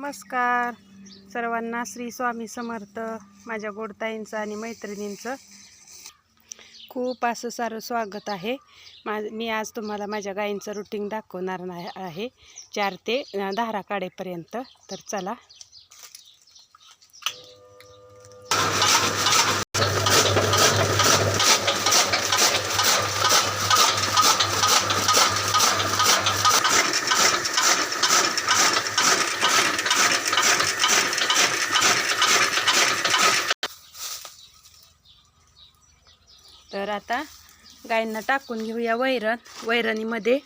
नमस्कार. सर्वांना श्री स्वामी समर्थ माझ्या गोडताईंचं आणि मैत्रिणींचं. खूप असं सारं स्वागत आहे. मा मी आज तुम्हाला माझ्या गायींचं रुटीन दाखवणार नाही आहे. चार ते अं, दहा काढेपर्यंत तर चला तर आता गायींना टाकून घेऊया वैरण. वैरणीमध्ये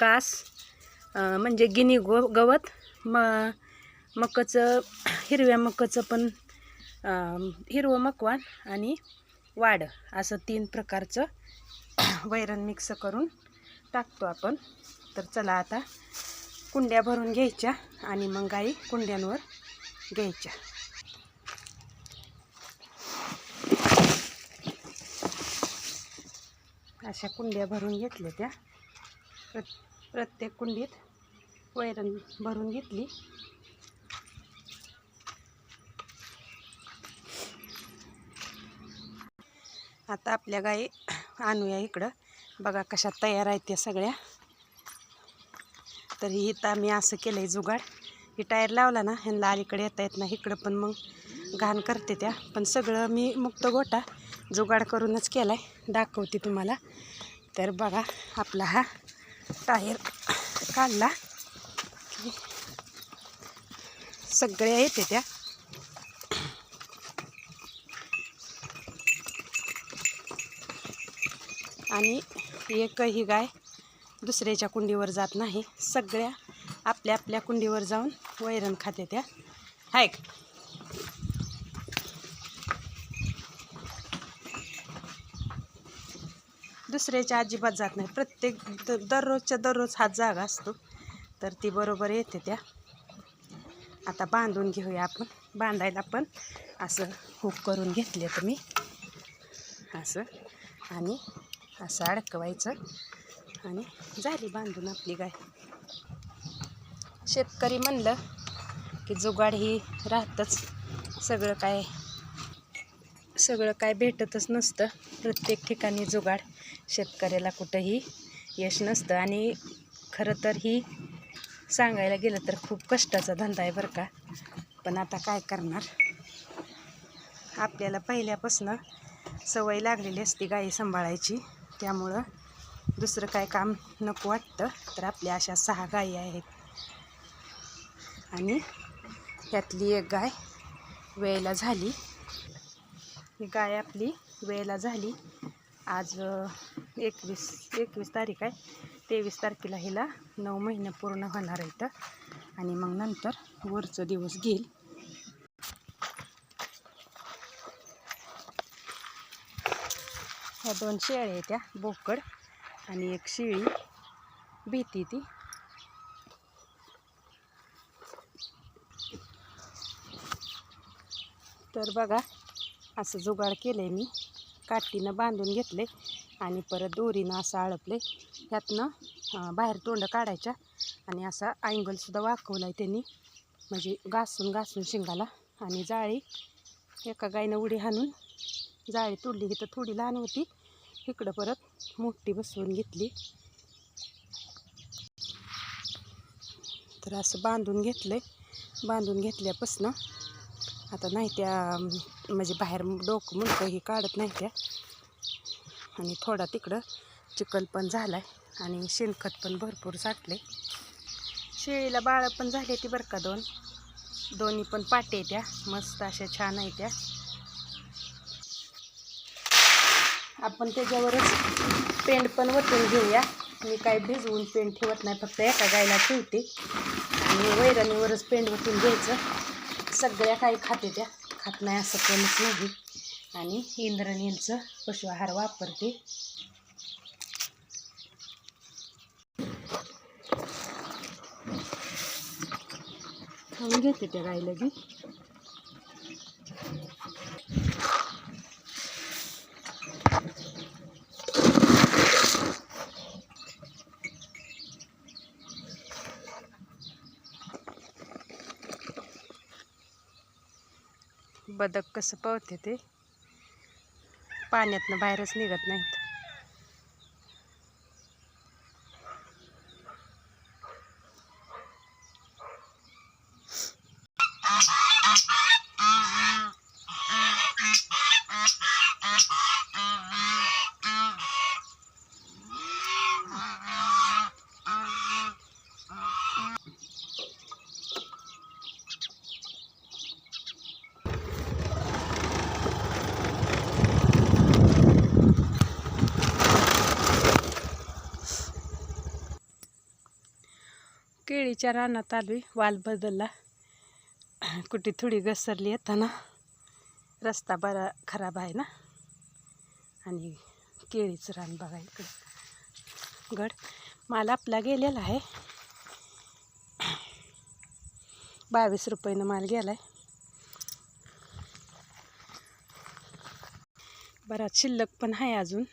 घास म्हणजे गिनी गो गवत म मकाचं हिरव्या मकाचं पण हिरवं मकवान आणि वाड असं तीन प्रकारचं वैरण मिक्स करून टाकतो आपण. तर चला आता कुंड्या भरून घ्यायच्या आणि मग गाई कुंड्यांवर घ्यायच्या. अशा कुंड्या भरून घेतल्या त्या. प्रत प्रत्येक कुंडीत वैरण भरून घेतली. आता आपल्या गाई आणूया इकडं. बघा कशा तयार आहेत त्या सगळ्या. तर ही इथं आम्ही असं केलं आहे जुगाड. ही टायर लावला ना ह्यांना अलीकडे येता येत नाही. इकडं पण मग घाण करते त्या. पण सगळं मी मुक्त गोटा. जुगाड करूनच केला आहे दाखवते तुम्हाला. तर बघा आपला हा टायर काढला. की सगळ्या येते त्या. आणि एकही गाय दुसऱ्याच्या कुंडीवर जात नाही. सगळ्या आपल्या आपल्या कुंडीवर जाऊन वैरण खाते त्या. हायक दुसऱ्याच्या अजिबात जात नाही. प्रत्येक द दररोजच्या दररोज हात जागा असतो. तर ती बरोबर येते त्या. आता बांधून घेऊया आपण. बांधायला पण असं हुक करून घेतले तुम्ही असं. आणि असं अडकवायचं. आणि झाली बांधून आपली गाय. शेतकरी म्हणलं की जुगाड ही राहतच. सगळं काय सगळं काय भेटतच नसतं. प्रत्येक ठिकाणी जुगाड. शेतकऱ्याला कुठंही यश नसतं. आणि खरं तर ही सांगायला गेलं तर खूप कष्टाचा धंदा आहे बरं का. पण आता काय करणार? आपल्याला पहिल्यापासून सवय लागलेली असते गाई सांभाळायची. त्यामुळं दुसरं काय काम नको वाटतं. तर आपल्या अशा सहा गायी आहेत. आणि त्यातली एक गाय वेळेला झाली. ही गाय आपली वेळेला झाली. आज एकवीस एकवीस तारीख आहे. तेवीस तारखेला हिला नऊ महिने पूर्ण होणार आहेत. आणि मग नंतर वरचं दिवस घेईल. ह्या दोन शेळ्या आहेत त्या बोकड आणि एक शेळी. भीती ती. तर बघा असं जुगाड केलं आहे मी. काठीनं बांधून घेतले आणि परत दोरीनं असं अडपले ह्यातनं बाहेर तोंड काढायच्या आणि असा अँगलसुद्धा वाकवला आहे त्यांनी. म्हणजे घासून घासून शिंगाला आणि जाळी एका गायनं उडी हाणून जाळी तोडली. इथं थोडी लहान होती. इकडं परत मोठी बसवून घेतली. तर असं बांधून घेतलं बांधून घेतल्यापासनं आता नाही त्या म्हणजे बाहेर डोकं मुंडकं ही काढत नाही त्या. आणि थोडा तिकडं चिखल पण झाला आहे आणि शेणखत पण भरपूर साठले शेळीला बाळं पण झाले ती बरं का दोन. दोन्ही पण पाटे त्या मस्त अशा छान आहे त्या. आपण त्याच्यावरच पेंट पण वतून घेऊया. मी काय भिजवून पेंट ठेवत नाही फक्त एका गायला ठेवते. आणि वैरणीवरच पेंट वतून घ्यायचं. सगळ्या काही खाते त्या. खात नाही असं कोणीच नाही. आणि इंद्रनीलचं पशु आहार वापरते. घेते त्या गाईला बी. बदक कसं पळते ते? पाण्यातनं बाहेरच निघत नाहीत. केळीच्या रानात आलो वाल बदलला. कुठे थोडी घसरली येताना. रस्ता बरा खराब आहे ना. आणि केळीचं रान बघा इकडं. गड. माल आपला गेलेला आहे. बावीस रुपयानं माल गेला आहे बराच शिल्लक पण आहे अजून.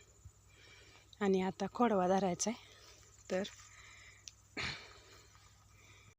आणि आता खोडवा धरायचा आहे तर